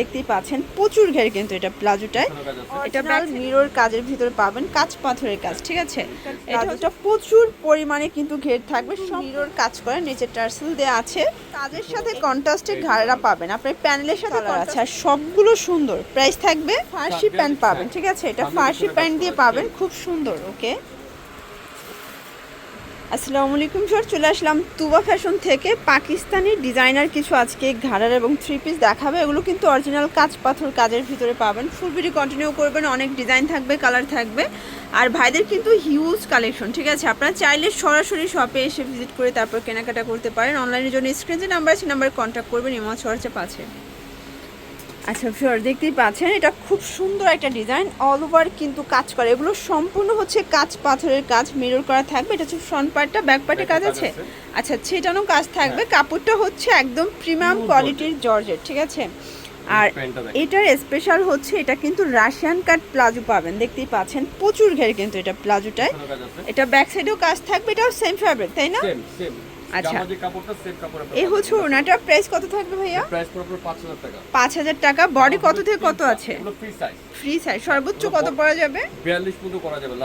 দেখতেই পাচ্ছেন প্রচুর ঘের কিন্তু এটা প্লাজোটায়। এটা ব্যাক মিরর কাজের ভিতরে পাবেন কাঁচ পাথরের কাজ ঠিক আছে? এটা প্রচুর পরিমাণে কিন্তু ঘের থাকবে মিরর কাজ করে নিচে টার্সেল দেওয়া আছে। কাজের সাথে কন্ট্রাস্টে ঘাড়া পাবেন আপনার প্যানেলের সাথে কালার আছে। আর সবগুলো সুন্দর। প্রাইস থাকবে ফার্সি প্যান্ট পাবেন ঠিক আছে? এটা ফার্সি প্যান্ট দিয়ে পাবেন খুব সুন্দর ওকে আসসালামু আলাইকুম স্যার চলে আসলাম তুবা ফ্যাশন থেকে। পাকিস্তানি ডিজাইনার কিছু আজকে ঘাড়ার এবং থ্রি পিস দেখাবে। এগুলো কিন্তু অরিজিনাল কাজ পাথর কাজের ভিতরে পাবেন। ফুল ভিডিও কন্টিনিউ করবেন। অনেক ডিজাইন থাকবে কালার থাকবে। আর ভাইদের কিন্তু হিউজ কালেকশন ঠিক আছে? আপনারা চাইলে সরাসরি শপে এসে ভিজিট করে তারপর কেনাকাটা করতে পারেন। অনলাইনের জন্য স্ক্রিন নাম্বার আছে নাম্বারে কন্ট্যাক্ট করবেন। ইমা হোয়াটসঅ্যাপ আছে। আচ্ছা শিওর দেখতেই পাচ্ছেন এটা খুব সুন্দর একটা ডিজাইন অল ওভার কিন্তু কাজ করে। এগুলো সম্পূর্ণ হচ্ছে কাঁচ পাথরের কাজ মিরর করা থাকবে এটা হচ্ছে ফ্রন্ট পার্টটা ব্যাক পার্টে কাজ আছে? আচ্ছা ছেটানো কাজ থাকবে কাপড়টা হচ্ছে একদম প্রিমিয়াম কোয়ালিটির জর্জেট ঠিক আছে? আর এটার স্পেশাল হচ্ছে এটা কিন্তু রাশিয়ান কাট প্লাজো পাবেন দেখতেই পাচ্ছেন প্রচুর ঘের কিন্তু এটা প্লাজোটায় এটা ব্যাক সাইডেও কাজ থাকবে এটাও সেম ফ্যাব্রিক তাই না? আচ্ছা। এই হচ্ছে ওনাটা প্রাইস কত থাকবে ভাইয়া? পাঁচ হাজার টাকা। বডি কত থেকে কত আছে? ফ্রি সাইজ সর্বোচ্চ কত পড়া যাবে?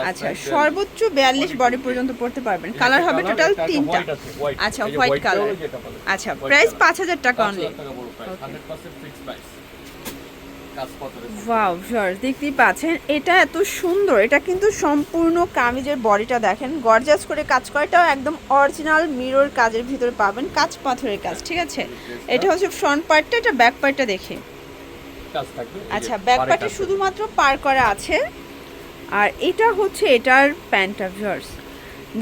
আচ্ছা সর্বোচ্চ বিয়াল্লিশ বডি পর্যন্ত পড়তে পারবেন। কালার হবে টোটাল তিনটা। আচ্ছা হোয়াইট কালার আচ্ছা প্রাইস পাঁচ হাজার টাকা অনলি ওয়াও দেখতেই পাচ্ছেন এটা এত সুন্দর এটা কিন্তু সম্পূর্ণ কামিজের বডিটা দেখেন গর্জাস করে কাজ করে এটাও একদম অরিজিনাল মিরর কাজের ভিতরে পাবেন কাঁচ পাথরের কাজ ঠিক আছে? এটা হচ্ছে ফ্রন্ট পার্টটা এটা ব্যাক পার্টটা দেখে। আচ্ছা ব্যাক পার্টে শুধুমাত্র পার করা আছে আর এটা হচ্ছে এটার প্যান্টটা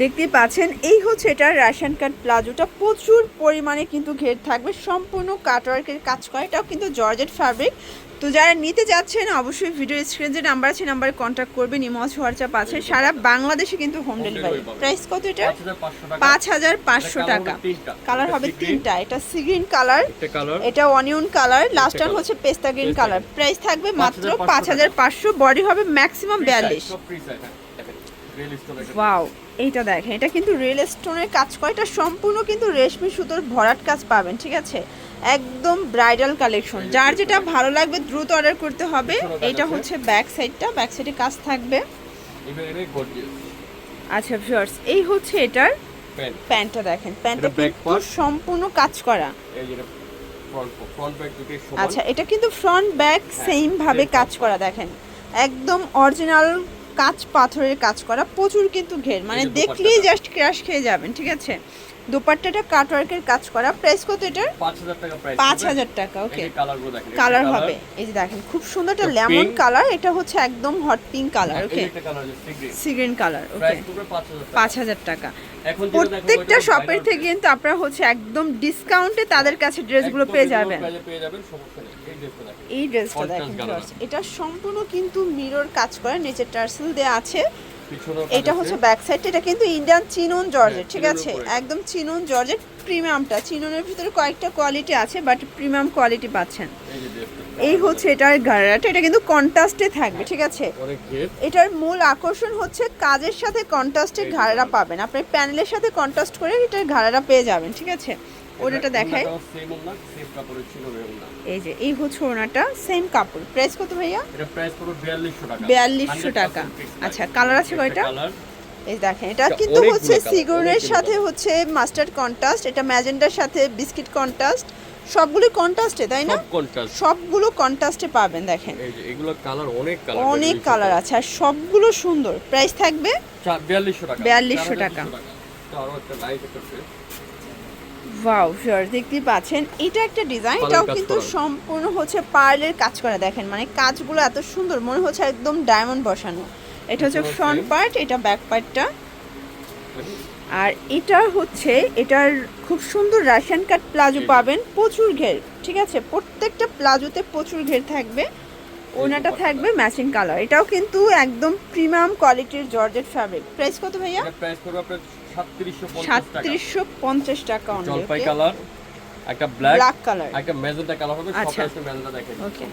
দেখতেই পাচ্ছেন এই হচ্ছে এটার রাশিয়ান কাট প্লাজোটা প্রচুর পরিমাণে কিন্তু ঘের থাকবে সম্পূর্ণ কাটওয়ার্কের কাজ করে এটাও কিন্তু জর্জেট ফ্যাব্রিক তো যারা নিতে যাচ্ছেন অবশ্যই ভিডিও স্ক্রিন যে নাম্বার আছে নাম্বারে কন্ট্যাক্ট করবেন ইমজ হোয়াটসঅ্যাপ আছে। সারা বাংলাদেশে কিন্তু হোম ডেলিভারি প্রাইস কত এটা? পাঁচ হাজার পাঁচশো টাকা। কালার হবে তিনটা। এটা সি গ্রিন কালার এটা অনিয়ন কালার লাস্ট টাইম হচ্ছে পেস্তা গ্রিন কালার প্রাইস থাকবে মাত্র পাঁচ হাজার পাঁচশো বডি হবে ম্যাক্সিমাম বিয়াল্লিশ। ওয়াও এইটা দেখেন এটা কিন্তু রিয়েল স্টোনের কাজ করে এটা সম্পূর্ণ কিন্তু রেশমি সুতোর ভরাট কাজ পাবেন ঠিক আছে? একদম ব্রাইডাল কালেকশন যার যেটা ভালো লাগবে দ্রুত অর্ডার করতে হবে এটা হচ্ছে ব্যাক সাইডটা ব্যাক সাইডে কাজ থাকবে। আচ্ছা ভিউয়ার্স এই হচ্ছে এটার প্যান্টটা দেখেন প্যান্টটা কিন্তু সম্পূর্ণ কাজ করা। আচ্ছা এটা কিন্তু ফ্রন্ট ব্যাক সেম ভাবে কাজ করা দেখেন। একদম অরিজিনাল কাঁচ পাথরের কাজ করা প্রচুর কিন্তু ঘের। মানে দেখলেই জাস্ট ক্র্যাশ খেয়ে যাবেন ঠিক আছে? দোপাট্টাটা কাটওয়ার্কের কাজ করা প্রাইস কত এটার? পাঁচ হাজার টাকা ওকে কালার হবে। এই যে দেখেন খুব সুন্দর একটা লেমন কালার এটা হচ্ছে একদম hot pink colour okay sea green colour okay পাঁচ হাজার টাকা। প্রত্যেকটা শপের থেকে কিন্তু আপনারা হচ্ছে একদম ডিসকাউন্টে তাদের কাছে ড্রেসগুলো পেয়ে যাবেন পেয়ে যাবেন সমস্যা নেই এই ড্রেসটা দেখেন এটা সম্পূর্ণ কিন্তু মিরর কাজ করে নিচে টার্সেল দেওয়া আছে। এটা হচ্ছে ব্যাক সাইড এটা কিন্তু ইন্ডিয়ান চিনন জর্জেট ঠিক আছে? একদম চিনন জর্জেট প্রিমিয়ামটা চিননের ভিতরে কয়েকটা কোয়ালিটি আছে বাট প্রিমিয়াম কোয়ালিটি পাচ্ছেন। এই হচ্ছে এটার গাড়াটা এটা কিন্তু কন্ট্রাস্টে থাকবে ঠিক আছে? এটার মূল আকর্ষণ হচ্ছে কাজের সাথে কন্ট্রাস্টে ঘাড়া পাবেন। আপনি প্যানেলের সাথে কন্ট্রাস্ট করে এটার ঘাড়া পেয়ে যাবেন ঠিক আছে? ওটা দেখায় সেম ওনা সেম কাপড়ের ছিল রে ওনা এই যে এই হচ্ছে ওনাটা সেম কাপড়। প্রাইস কত ভাইয়া? এটা প্রাইস পুরো 4200 টাকা। আচ্ছা, কালার আছে কয়টা? এই দেখেন এটা এটা কিন্তু হচ্ছে সিগুনের সাথে হচ্ছে মাস্টার্ড কন্ট্রাস্ট এটা ম্যাজেন্ডার সাথে বিস্কিট কন্ট্রাস্ট সবগুলো কন্ট্রাস্টে তাই না? সবগুলো কন্ট্রাস্টে পাবেন দেখেন। এগুলো কালার অনেক কালার অনেক কালার আছে আর সবগুলো সুন্দর। প্রাইস থাকবে 4200 টাকা। 4200 টাকা। তো আরও একটা লাইট একটা dress। ওয়াও শিওর দেখতেই পাচ্ছেন। এটা একটা ডিজাইন এটাও কিন্তু সম্পূর্ণ হচ্ছে পার্লের কাজ করা দেখেন। মানে কাজগুলো এত সুন্দর মনে হচ্ছে একদম ডায়মন্ড বসানো। এটা হচ্ছে ফ্রন্ট পার্ট এটা ব্যাক পার্টটা আর এটা হচ্ছে এটার খুব সুন্দর রাশিয়ান কাট প্লাজো পাবেন প্রচুর ঘের ঠিক আছে? প্রত্যেকটা প্লাজোতে প্রচুর ঘের থাকবে। ওনাটা থাকবে ম্যাচিং কালার এটাও কিন্তু একদম প্রিমিয়াম কোয়ালিটির জর্জেট ফ্যাব্রিক প্রাইস কত ভাইয়া? প্রাইস পড়বে আপনার 3750 টাকা সাতত্রিশশো পঞ্চাশ টাকা। জলপাই কালার একটা ব্ল্যাক ব্ল্যাক কালার একটা মেজেন্টা কালার হবে আচ্ছা। মেজেন্টা দেখেন Okay.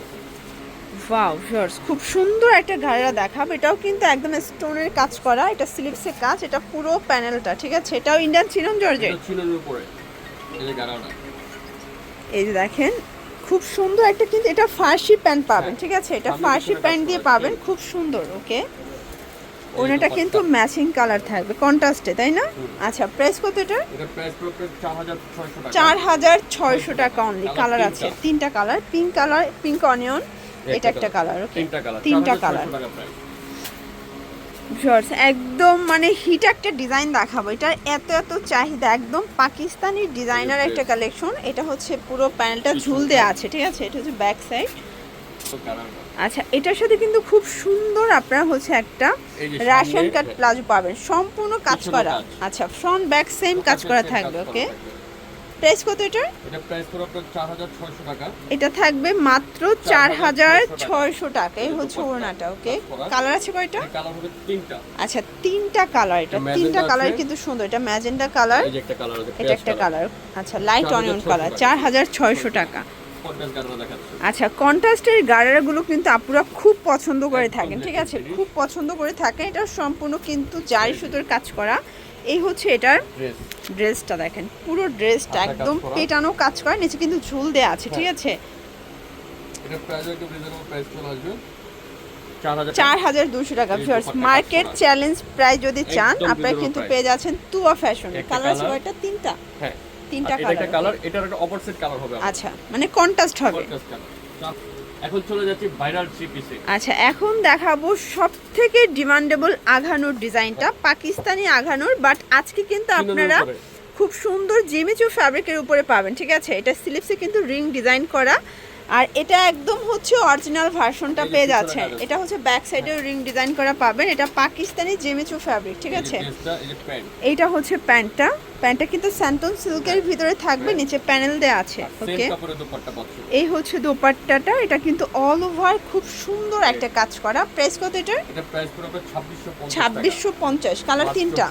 ওয়াও ভিউয়ার্স খুব সুন্দর একটা ঘাড়া দেখাবো। এটাও কিন্তু একদম স্টোনের কাজ করা এটা স্লিপসের কাজ এটা পুরো প্যানেলটা ঠিক আছে? এটাও ইন্ডিয়ান এটা উপরে এই যে গাড়াটা এই যে দেখেন খুব সুন্দর একটা কিন্তু এটা ফার্সি প্যান্ট পাবেন। ঠিক আছে? এটা ফার্সি প্যান্ট দিয়ে পাবেন খুব সুন্দর ওকে ওনাটা কিন্তু ম্যাচিং কালার থাকবে কন্ট্রাস্টে তাই না? আচ্ছা প্রাইস কত এটা এটা প্রাইস পড়বে 4600 টাকা। চার হাজার ছয়শো টাকা অনলি কালার আছে তিনটা। Colour pink colour pink onion এটা একটা কালার ওকে তিনটা কালার তিনটা 4600 কালার টাকা প্রাইস শর্টস একদম মানে হিট একটা ডিজাইন দেখাবো। এটা এত এত চাহিদা একদম পাকিস্তানি ডিজাইনার একটা কালেকশন এটা হচ্ছে পুরো প্যানেলটা ঝুল দেওয়া আছে ঠিক আছে? এটা হচ্ছে ব্যাক সাইড আচ্ছা এটার সাথে কিন্তু খুব সুন্দর আপনারা হচ্ছে একটা এই কার্ড রাশিয়ান প্লাজো পাবেন। সম্পূর্ণ কাজ করা। আচ্ছা ফ্রন্ট ব্যাক সেম কাজ করা থাকবে ওকে। প্রাইস কত এটার? এটা প্রাইস পড়বে আপনার 4600 টাকা। এটা থাকবে মাত্র চার হাজার 4,600 ছয়শো টাকা। এই হচ্ছে ওড়নাটা ওকে কালার আছে কয়টা? কালার হবে তিনটা। আচ্ছা তিনটা কালার এটা। তিনটা কালার কিন্তু সুন্দর। এটা ম্যাজেন্ডা কালার এই যে একটা কালার আছে এটা একটা কালার আচ্ছা লাইট অনিয়ন কালার টাকা। চার হাজার ছয়শো টাকা। আচ্ছা কন্ট্রাস্টের গাড়ারাগুলো কিন্তু আপুরা খুব পছন্দ করে থাকেন ঠিক আছে? খুব পছন্দ করে থাকেন এটা সম্পূর্ণ কিন্তু জারি সুতোর কাজ করা। এই হচ্ছে এটার ড্রেসটা দেখেন পুরো ড্রেসটা একদম। পেটানো কাজ করা নিচে কিন্তু ঝুল দেওয়া আছে ঠিক হ্যাঁ। আছে? এটা প্রাইস একটু রিজনেবল প্রাইস চলে আসবে। 4000 চার হাজার দুশো টাকা ভিউয়ার্স মার্কেট চ্যালেঞ্জ প্রাইস যদি চান আপনারা কিন্তু পেয়ে যাচ্ছেন তুয়া ফ্যাশন কালার আছে কয়টা তিনটা। হ্যাঁ। তিনটা আর এটা কালার কালার এটার একটা অপোজিট কালার হবে আচ্ছা মানে কন্ট্রাস্ট হবে। এখন চলে যাচ্ছি ভাইরাল থ্রি পিসে আচ্ছা এখন দেখাবো সব থেকে ডিমান্ডেবল আঘানোর ডিজাইনটা পাকিস্তানি আঘানোর বাট আজকে কিন্তু আপনারা খুব সুন্দর জিমিচু ফ্যাব্রিকের উপরে পাবেন ঠিক আছে? এটা স্লিপসে কিন্তু রিং ডিজাইন করা আর এটা একদম হচ্ছে অরিজিনাল ভার্সনটা পেয়ে যাচ্ছেন আছে। এটা হচ্ছে ব্যাক সাইডেও রিং ডিজাইন করা পাবেন। এটা পাকিস্তানি জিমিচু ফ্যাব্রিক ঠিক আছে? এইটা হচ্ছে প্যান্টটা প্যান্টটা কিন্তু স্যান্টন সিল্কের ভিতরে থাকবে হ্যাঁ। নিচে প্যানেল দেওয়া আছে ওকে পাচ্ছি। এই হচ্ছে দোপাট্টাটা এটা কিন্তু অল ওভার খুব সুন্দর একটা কাজ করা। প্রাইস কত এটা প্রাইস পড়বে 2650 ছাব্বিশশো পঞ্চাশ কালার তিনটা।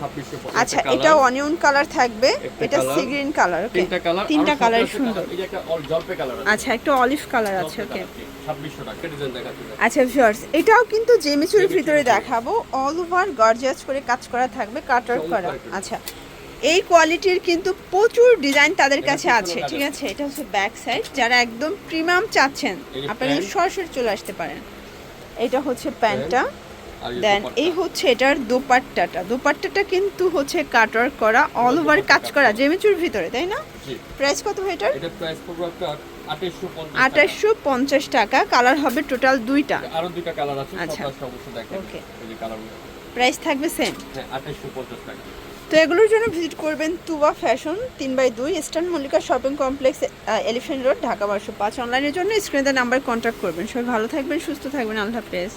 আচ্ছা এটা অনিয়ন কালার থাকবে এটা সি গ্রিন কালার ওকে তিনটা কালার তিনটা কালার সুন্দর। এই যে একটা অল জলপে কালার আছে। আচ্ছা একটা অলিভ কালার আছে ওকে 2600 টাকা ডিজাইন দেখাচ্ছি। আচ্ছা ভিউয়ার্স এটাও কিন্তু জেমিচুর জেমিচুর ভিতরে। দেখাবো। অল ওভার গর্জিয়াস করে কাজ করা থাকবে কাটার করা। আচ্ছা এই কোয়ালিটির কিন্তু প্রচুর ডিজাইন তাদের কাছে আছে ঠিক আছে। এটা হচ্ছে ব্যাক সাইড যারা একদম প্রিমিয়াম চাচ্ছেন আপনারা সরাসরি চলে আসতে পারেন। এটা হচ্ছে প্যান্টটা। দেন এই হচ্ছে এটার দোপাট্টাটা। দোপাট্টাটা কিন্তু হচ্ছে কাটার করা অল ওভার কাজ করা জেমিচুর ভিতরে তাই না? প্রাইস কত হয় এটার? এটা প্রাইস পড়বে আপনার 2850 আঠাশশো পঞ্চাশ টাকা কালার হবে টোটাল দুইটা। আরও দুইটা কালার আছে আচ্ছা। অবশ্যই দেখেন। Okay. এই কালারগুলো প্রাইস থাকবে সেম হ্যাঁ 2850 টাকা। তো এগুলোর জন্য ভিজিট করবেন তুবা ফ্যাশন তিন বাই দুই, eastern Mallika shopping complex elephant road, Dhaka বারোশো পাঁচ। অনলাইনের জন্য স্ক্রিনে নাম্বার কন্ট্যাক্ট করবেন। সবাই ভালো থাকবেন, সুস্থ থাকবেন। আল্লাহ হাফেজ।